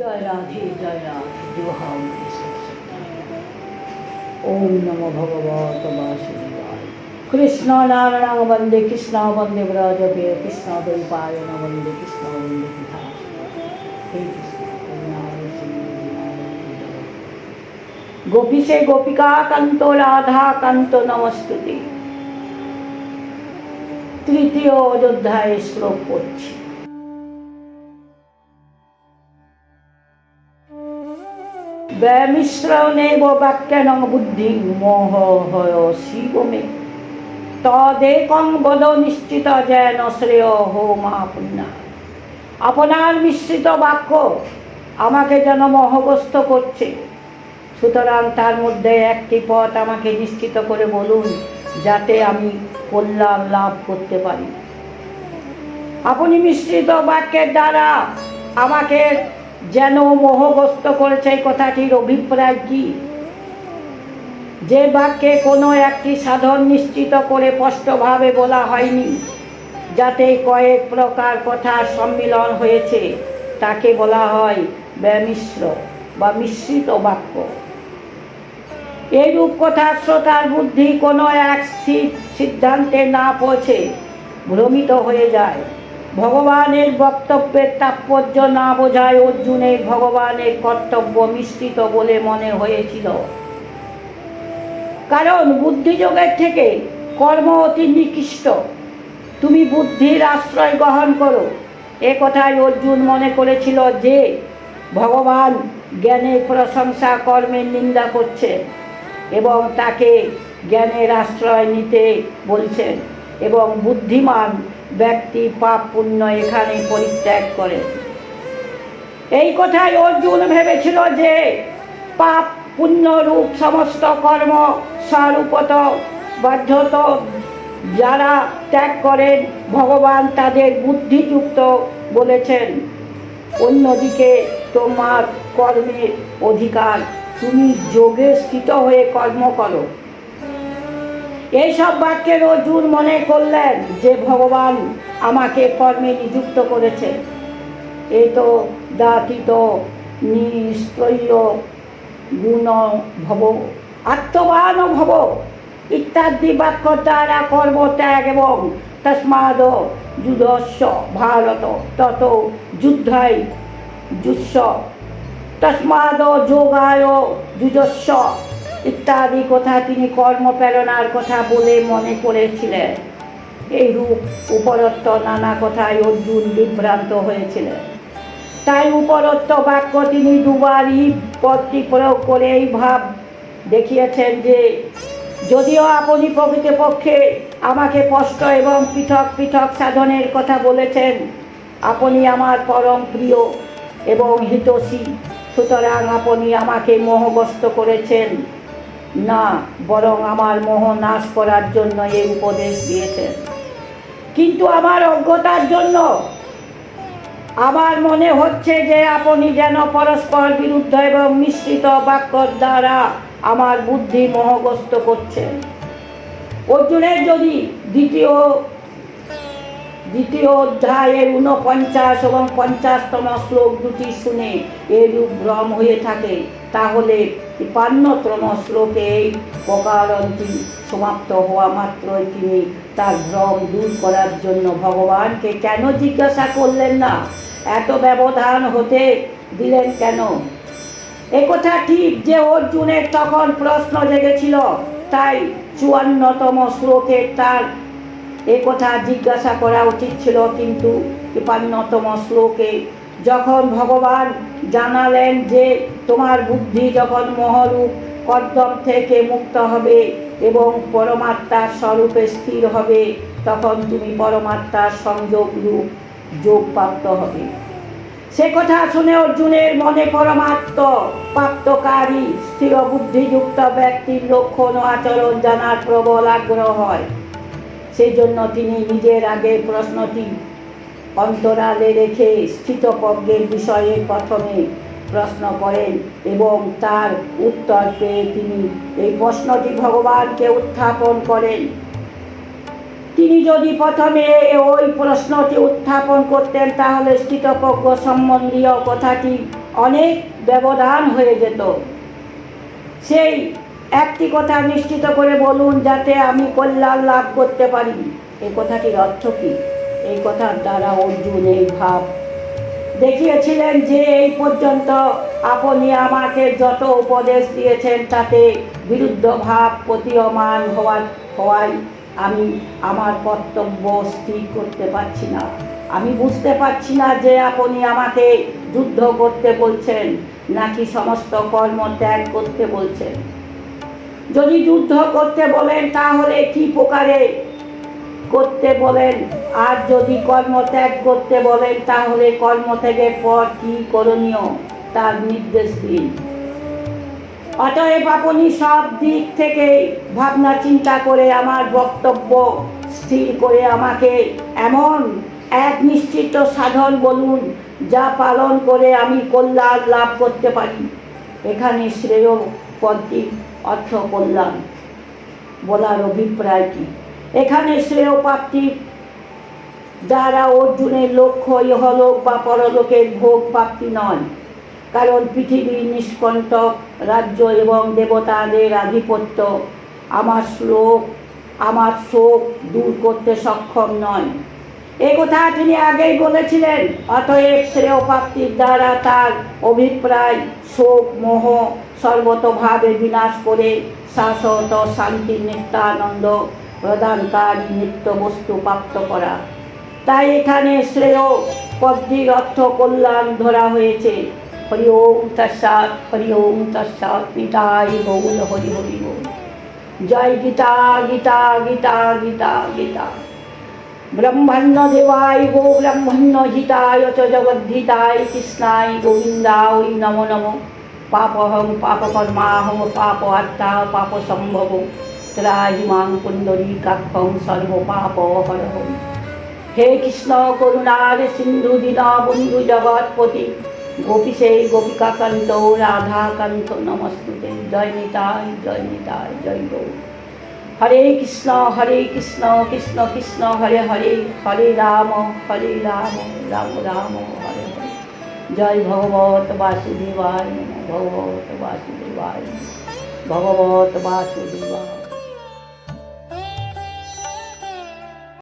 जय राधे जय राधे, जो हाँ विवाह ओम नमो भगवत वासुदेवाय। कृष्ण नारायण वंदे, कृष्ण वंदे व्रज के कृष्ण रूपायण वंदे, कृष्ण वंदे हे गोपी से गोपिका, कंतो राधा, कंतो नमस्तुति। तृतीय अयोध्या श्लोक पढ़ছি ব্যামিশ্রণেব বাক্যান বুদ্ধি মোহ শিবমে তদেকং বদ নিশ্চিত যেন শ্রেয় হো মা পুণ্যা আপনার মিশ্রিত বাক্য আমাকে যেন মোহগ্রস্ত করছে। সুতরাং তার মধ্যে একটি পথ আমাকে নিশ্চিত করে বলুন, যাতে আমি কল্যাণ লাভ করতে পারি। আপনি মিশ্রিত বাক্যের দ্বারা আমাকে যেন মোহগ্রস্ত করেছে কথাটির অভিপ্রায় কি? যে বাক্যে কোনো একটি সাধন নিশ্চিত করে স্পষ্টভাবে বলা হয়নি, যাতে কয়েক প্রকার কথার সম্মিলন হয়েছে, তাকে বলা হয় ব্যামিশ্র বা মিশ্রিত বাক্য। এইরূপ কথা শ্রোতার বুদ্ধি কোনো এক স্থির সিদ্ধান্তে না পৌঁছে ভ্রমিত হয়ে যায়। ভগবানের বক্তব্যের তাৎপর্য না বোঝায় অর্জুনের ভগবানের কর্তব্য মিশ্রিত বলে মনে হয়েছিল। কারণ বুদ্ধিযোগের থেকে কর্ম অতি নিকৃষ্ট। তুমি বুদ্ধির আশ্রয় গ্রহণ করো। এ কথাই অর্জুন মনে করেছিল যে, ভগবান জ্ঞানের প্রশংসা কর্মের নিন্দা করছেন এবং তাকে জ্ঞানের আশ্রয় নিতে বলছেন। এবং বুদ্ধিমান ব্যক্তি পাপ পুণ্য এখানে পরিত্যাগ করে। এই কথাই অর্জুন ভেবেছিল যে পাপ পুণ্যরূপ সমস্ত কর্ম স্বরূপত বাধ্যত। যারা ত্যাগ করেন, ভগবান তাদের বুদ্ধিযুক্ত বলেছেন, অন্যদিকে তোমার কর্মের অধিকার, তুমি যোগে স্থিত হয়ে কর্ম করো। এইসব বাক্যের অর্জুন মনে করলেন যে ভগবান আমাকে কর্মে নিযুক্ত করেছে। এ তো দাতিত, নিস্ত্রয়, গুণ ভব, আত্মবান ভব, ইত্যাদি বাক্য দ্বারা কর্মত্যাগ এবং তস্মাদ যুধস্ব ভারত তত যুদ্ধাই যুৎস। তস্মাদ যোগায় যুজস্ব ইত্যাদি কথা তিনি কর্মপ্রেরণার কথা বলে মনে করেছিলেন। এইরূপ উপরত্ব নানা কথায় অর্জুন বিভ্রান্ত হয়েছিলেন। তাই উপরত্ব বাক্য তিনি দুবারই পদটি প্রয়োগ করে এই ভাব দেখিয়েছেন যে, যদিও আপনি প্রকৃতপক্ষে আমাকে স্পষ্ট এবং পৃথক পৃথক সাধনের কথা বলেছেন, আপনি আমার পরম প্রিয় এবং হিতসী সুতরাং আপনি আমাকে মোহগ্রস্ত করেছেন। না, বরং আমার মোহ নাশ করার জন্য এই উপদেশ দিয়েছেন কিন্তু আমার অজ্ঞতার জন্য আমার মনে হচ্ছে যে আপনি যেন পরস্পর বিরুদ্ধ এবং মিশ্রিত বাক্য দ্বারা আমার বুদ্ধি মোহগ্রস্ত করছেন অর্জুনের যদি দ্বিতীয় দ্বিতীয় অধ্যায়ের ঊনপঞ্চাশ এবং পঞ্চাশতম শ্লোক দুটি শুনে এরূপ ভ্রম হয়ে থাকে, তাহলে তিপান্নতম শ্লোকে এই সমাপ্ত হওয়া মাত্রই তিনি তার ভ্রম দূর করার জন্য ভগবানকে কেন জিজ্ঞাসা করলেন না? এত ব্যবধান হতে দিলেন কেন? একথা ঠিক যে অর্জুনের তখন প্রশ্ন জেগেছিল, তাই চুয়ান্নতম শ্লোকে তার একথা জিজ্ঞাসা করা উচিত ছিল, কিন্তু তিপান্নতম শ্লোকে যখন ভগবান জানালেন যে তোমার বুদ্ধি যখন মহরূপ কর্দম থেকে মুক্ত হবে এবং পরমাত্মার স্বরূপে স্থির হবে, তখন তুমি পরমাত্মার সংযোগ রূপ, যোগ প্রাপ্ত হবে। সে কথা শুনে অর্জুনের মনে পরমাত্ম প্রাপ্তকারী, স্থির বুদ্ধিযুক্ত ব্যক্তির লক্ষণ ও আচরণ জানার প্রবল আগ্রহ হয়। সেই জন্য তিনি নিজের আগে প্রশ্নটি অন্তরালে রেখে স্থিতপজ্ঞের বিষয়ে প্রথমে প্রশ্ন করেন এবং তার উত্তর পেয়ে তিনি এই প্রশ্নটি ভগবানকে উত্থাপন করেন। তিনি যদি প্রথমে ওই প্রশ্নটি উত্থাপন করতেন, তাহলে স্থিতপজ্ঞ সম্বন্ধীয় কথাটি অনেক ব্যবধান হয়ে যেত। সেই একটি কথা নিশ্চিত করে বলুন, যাতে আমি কল্যাণ লাভ করতে পারি। এই কথাটির অর্থ কী? এই কথার দ্বারা অর্জুন এই ভাব দেখিয়েছিলেন যে এই পর্যন্ত আপনি আমাকে যত উপদেশ দিয়েছেন তাতে বিরুদ্ধ ভাব প্রতীয়মান হওয়ার হওয়ায় আমি আমার কর্তব্য স্থির করতে পারছি না। আমি বুঝতে পারছি না যে আপনি আমাকে যুদ্ধ করতে বলছেন নাকি সমস্ত কর্ম ত্যাগ করতে বলছেন। যদি যুদ্ধ করতে বলেন তাহলে কি প্রকারে করতে বলেন। আর যদি কর্মত্যাগ করতে বলেন, তাহলে কর্ম ত্যাগের পর কি করণীয়? তার নির্দেশ দিন। অতএব আপনি সব দিক থেকে ভাবনা চিন্তা করে আমার বক্তব্য স্থির করে আমাকে এমন এক নিশ্চিত সাধন বলুন, যা পালন করে আমি কল্যাণ লাভ করতে পারি। এখানে শ্রেয় পদটি অর্থ কল্যাণ। বলার অভিপ্রায় কি? এখানে শ্রেয় প্রাপ্তির দ্বারা অর্জুনের লক্ষ্য ইহলোক বা পরলোকের ভোগ প্রাপ্তি নয়, কারণ পৃথিবীর নিষ্কণ্টক রাজ্য এবং দেবতাদের আধিপত্য আমার শ্লোক, আমার শোক দূর করতে সক্ষম নয়। এ কথা তিনি আগেই বলেছিলেন, অতএব শ্রেয় প্রাপ্তির দ্বারা তার অভিপ্রায়, শোক, মোহ সর্বতভাবে বিনাশ করে শাশ্বত শান্তি নিত্যানন্দ প্রদানকারী নিত্য বস্তু প্রাপ্ত করা। তাই এখানে শ্রেয় পদ্মির অর্থ কল্যাণ ধরা হয়েছে। হরি ওম তৎসাৎ, হরি ওম তৎসাৎ পিতাই গৌল হরি হরি বল জয় গীতা গীতা গীতা গীতা গীতা। ব্রহ্মণ্য দেবায় গো ব্রহ্মণ্য হিতায় চ জগদ্ধিতায় কৃষ্ণায় গোবিন্দায় নম নম। পাপহং পাপকর্মাহং পাপ আত্মা পাপ সম্ভব ত্রাহি মাং কুণ্ডলী কাক্ষং সর্ব পাপ হরহং হে কৃষ্ণ করুণার সিন্ধু দীনা বন্ধু জগৎপতি গোপীশে গোপিকাকান্ত রাধাকান্ত নমস্তুতে জয় নিতাই জয় নিতাই জয় গৌর হরে কৃষ্ণ হরে কৃষ্ণ কৃষ্ণ কৃষ্ণ হরে হরে হরে রাম হরে রাম রাম রাম হরে হরে জয় ভগবত বাসুদেবায় নমঃ, ভগবত বাসুদেবায় নমঃ, ভগবত বাসুদেবায়